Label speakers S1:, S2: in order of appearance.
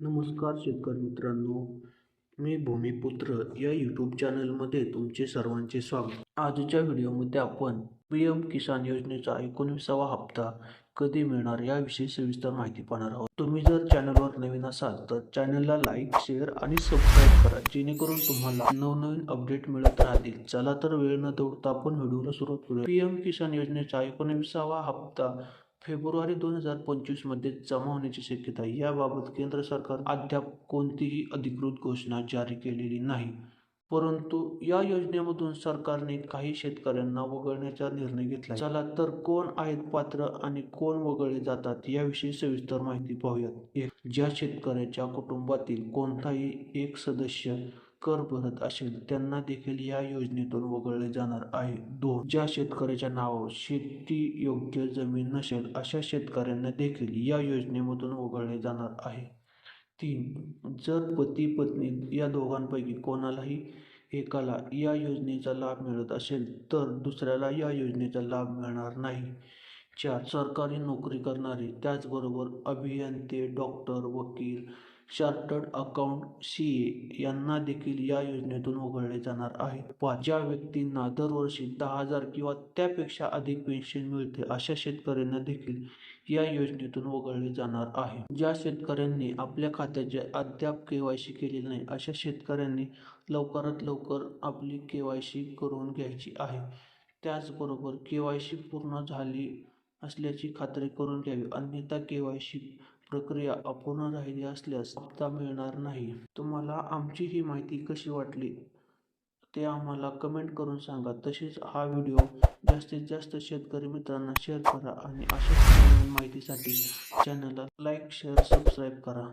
S1: नमस्कार शेतकरी मित्रांनो मी भूमिपुत्र या यूट्यूब चॅनलमध्ये तुमचे सर्वांचे स्वागत. आजच्या व्हिडिओमध्ये आपण पी एम किसान योजनेचा एकोणविसावा हप्ता कधी मिळणार याविषयी सविस्तर माहिती पाहणार आहोत. तुम्ही जर चॅनलवर नवीन असाल तर चॅनलला लाईक शेअर आणि सबस्क्राईब करा जेणेकरून तुम्हाला नवनवीन अपडेट मिळत राहतील. चला तर वेळ न दौडता आपण व्हिडिओला सुरुवात करूया. पी एम किसान योजनेचा एकोणविसावा हप्ता फेब्रुवारी दोन हजार पंचवीसमध्ये जमा होण्याची शक्यता याबाबत केंद्र सरकार अद्याप कोणतीही अधिकृत घोषणा जारी केलेली नाही. परंतु या योजनेमधून सरकारने काही शेतकऱ्यांना वगळण्याचा निर्णय घेतला चला तर कोण आहेत पात्र आणि कोण वगळले जातात याविषयी सविस्तर माहिती पाहूयात. ज्या शेतकऱ्याच्या कुटुंबातील कोणताही एक सदस्य कर भरत असेल त्यांना देखील या योजनेतून वगळले जाणार आहे. दोन ज्या शेतकऱ्याच्या नावावर शेती योग्य जमीन नसेल अशा शेतकऱ्यांना देखील या योजनेमधून वगळले जाणार आहे. तीन जर पती पत्नी या दोघांपैकी कोणालाही एकाला या योजनेचा लाभ मिळत असेल तर दुसऱ्याला या योजनेचा लाभ मिळणार नाही. चार सरकारी नोकरी करणारे त्याचबरोबर अभियंते डॉक्टर वकील चार्टर्ड अकाउंट सी ए यांना देखील या योजनेतून वगळले जाणार आहे. पाच ज्या व्यक्तींना दरवर्षी दहा हजार किंवा त्यापेक्षा अधिक पेन्शन मिळते अशा शेतकऱ्यांना देखील या योजनेतून वगळले जाणार आहे. ज्या शेतकऱ्यांनी आपल्या खात्याचे अद्याप केवायसी केलेली नाही अशा शेतकऱ्यांनी लवकरात लवकर आपली केवायसी करून घ्यायची आहे. त्याचबरोबर केवायसी पूर्ण झाली असल्याची खात्री करून घ्यावी. अन्यथा केवायसी प्रक्रिया अपूर्ण राहिली असल्यास हप्ता मिळणार नाही. तुम्हाला आमची ही माहिती कशी वाटली? ते आम्हाला कमेंट करून सांगा. तसेच हा व्हिडिओ जास्तीत जास्त शेतकरी मित्रांना शेअर करा आणि अशाच नवीन माहितीसाठी चॅनलला लाईक शेअर सबस्क्राईब करा.